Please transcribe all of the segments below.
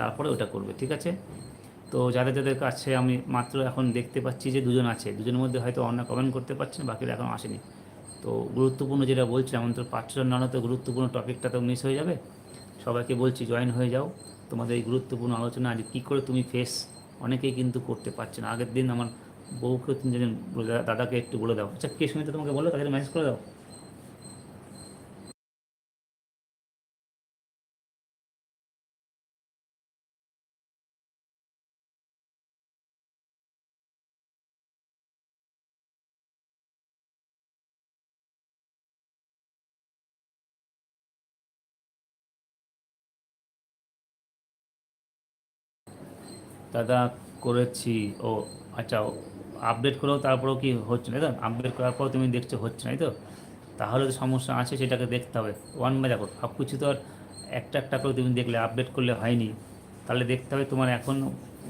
তারপরে ওটা করবে, ঠিক আছে? তো যাদের যাদের কাছে আমি মাত্র এখন দেখতে পাচ্ছি যে দুজন আছে, দুজনের মধ্যে হয়তো অন্য কমেন্ট করতে পারছেন বাকিরা এখন আসেনি। তো গুরুত্বপূর্ণ যেটা বলছিলাম তো পাঁচজন নানা তো গুরুত্বপূর্ণ টপিকটা তো মিস হয়ে যাবে। সবাইকে বলছি জয়েন হয়ে যাও। তোমাদের এই গুরুত্বপূর্ণ আলোচনা আজ কী করে তুমি ফেস অনেকেই কিন্তু করতে পারছে না। আগের দিন আমার বউকে তিনজন দাদাকে একটু বলে দাও। আচ্ছা কে শুনে তোমাকে বলো? তাদের মেসেজ করে দাও। দাদা করেছি, ও আচ্ছা আপডেট করেও তারপরেও কি হচ্ছে না? তো আপডেট করার পর তুমি দেখছ হচ্ছে না তো? তাহলে তো সমস্যা আছে, সেটাকে দেখতে হবে। ওয়ান বাই দেখো, সব কিছু তো আর একটা একটা করে তুমি দেখলে আপডেট করলে হয়নি। তাহলে দেখতে হবে তোমার এখন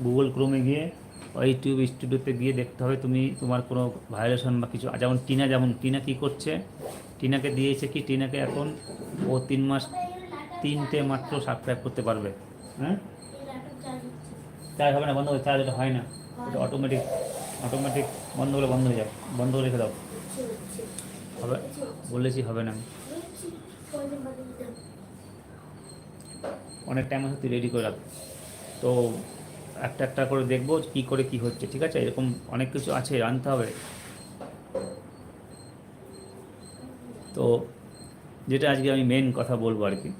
গুগল ক্রোমে গিয়ে ইউটিউব স্টুডিওতে গিয়ে দেখতে হবে তুমি তোমার কোনো ভায়োলেশন বা কিছু। যেমন টিনা যেমন টিনা কী করছে? টিনাকে দিয়েছে কি? টিনাকে এখন ও তিন মাস, তিনটে মাত্র সাবস্ক্রাইব করতে পারবে। হ্যাঁ? চার্জ হবে না বন্ধ করে চার্জ এটা হয় না। এটা অটোমেটিক অটোমেটিক বন্ধ হলে বন্ধ হয়ে যাবে বন্ধ করে রেখে দাও। হবে? বলেছি হবে না। অনেক টাইম আছে তুই রেডি করে রাখ। তো একটা একটা করে দেখব কি করে কি হচ্ছে ঠিক আছে? এরকম অনেক কিছু আছে জানতে হবে। তো যেটা আজকে আমি মেন কথা বলব আর কি।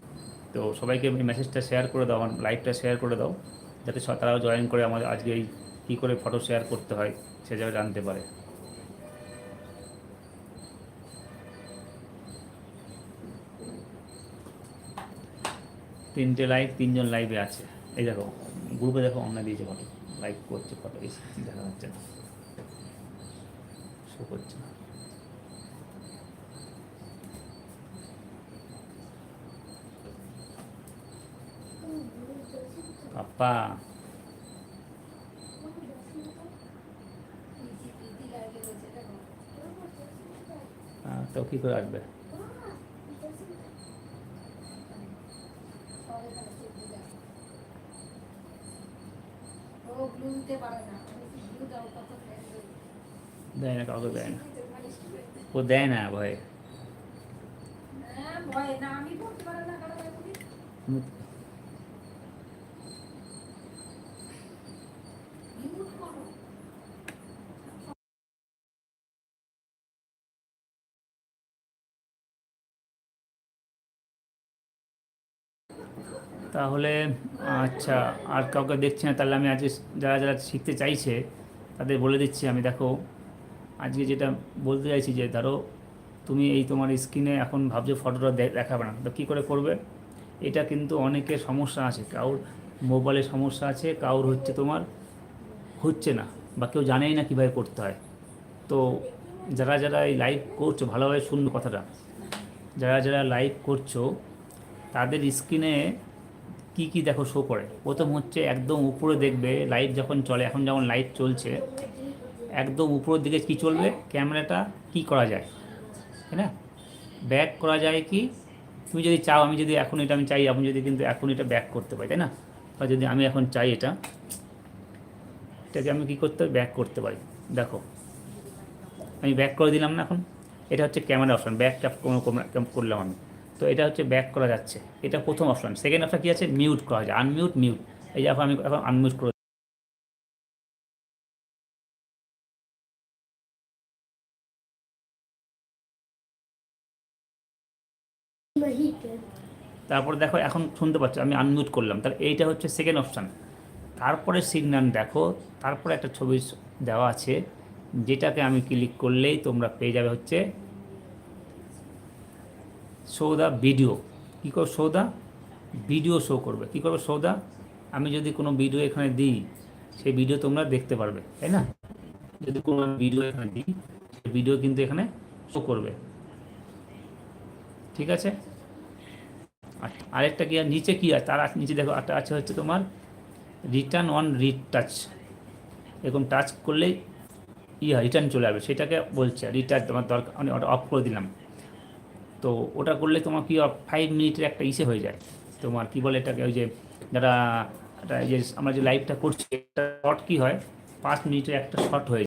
তো সবাইকে মেসেজটা শেয়ার করে দাও আমার লাইভটা শেয়ার করে দাও। যাতে তারাও জয়েন করে আমাদের আজকে এই কী করে ফটো শেয়ার করতে হয়, সে যাতে জানতে পারে। তিনটে লাইভ তিনজন লাইভে আছে। এই দেখো গ্রুপে দেখো, অন্য দিয়েছে ফটো লাইভ করছে ফটো এই দেখা যাচ্ছে না। শো করছে না। হ্যাঁ, তো কী করে আসবে দেয় না কাউকে দেয় না ও দেয় না ভয়ে হুম, তাহলে আচ্ছা আর কাউকে দেখছি না, তাহলে আমি আজকে যারা যারা শিখতে চাইছে, তাদের বলে দিচ্ছি, আমি দেখো, আজকে যেটা বলতে চাইছি যে, ধরো, তুমি এই তোমার স্ক্রিনে এখন ভাবছ ফটোটা দেখাবে না, তো কী করে করবে? এটা কিন্তু অনেকের সমস্যা আছে কারোর মোবাইলের সমস্যা আছে কারোর হচ্ছে তোমার, হচ্ছে না, বা কেউ জানেই না কীভাবে করতে হয়। তো যারা যারা এই লাইভ করছ, ভালোভাবে শুনবে কথাটা, যারা যারা লাইভ করছ, তাদের স্ক্রিনে কি কি দেখো শো করে? প্রথম হচ্ছে একদম উপরে দেখবে লাইট যখন চলে, এখন যেমন লাইট চলছে, একদম উপরের দিকে কি চলবে? ক্যামেরাটা কি করা যায়? তাই না? ব্যাক করা যায় কি? তুমি যদি চাও, আমি যদি এখন এটা আমি চাই, আমি যদি কিন্তু এখন এটা ব্যাক করতে পারি, তাই না? বা যদি আমি এখন চাই এটা, এটাকে আমি কী করতে ব্যাক করতে পারি। দেখো, আমি ব্যাক করে দিলাম না এখন। এটা হচ্ছে ক্যামেরা অপশন ব্যাক করলাম আমি। তো এটা হচ্ছে ব্যাক করা যাচ্ছে। এটা প্রথম অপশন সেকেন্ড অপশন কী আছে? মিউট করা যায় আনমিউট মিউট এই যে আমি এখন আনমিউট করে তারপর দেখো, এখন শুনতে পাচ্ছ, আমি আনমিউট করলাম। তাহলে এইটা হচ্ছে সেকেন্ড অপশান তারপরে সিগন্যাল দেখো, তারপরে একটা ছবি দেওয়া আছে, যেটাকে আমি ক্লিক করলেই তোমরা পেয়ে যাবে হচ্ছে শো দ্য ভিডিও। কী করো শো দ্য ভিডিও শো করবে। কী করবে শো দ্য আমি যদি কোনো ভিডিও এখানে দিই, সেই ভিডিও তোমরা দেখতে পারবে, তাই না? যদি কোনো ভিডিও এখানে দিই, সেই ভিডিও কিন্তু এখানে শো করবে। ঠিক আছে? আরেকটা কি নিচে কি আছে? তার নিচে দেখো একটা আছে হচ্ছে তোমার রিটার্ন অন রিড টাচ এরকম টাচ করলেই ই হয় রিটার্ন চলে আসবে। সেটাকে বলছে রিটার্ন তোমার দরকার আমি অফ করে দিলাম। তো ওটা করলে তোমার কি ফাইভ মিনিটের একটা ইসে হয়ে যায়। তোমার কি বলে এটাকে, ওই যে যারা যে আমরা যে লাইভটা করছি শর্ট কী হয়, পাঁচ মিনিটের একটা শর্ট হয়ে যায়।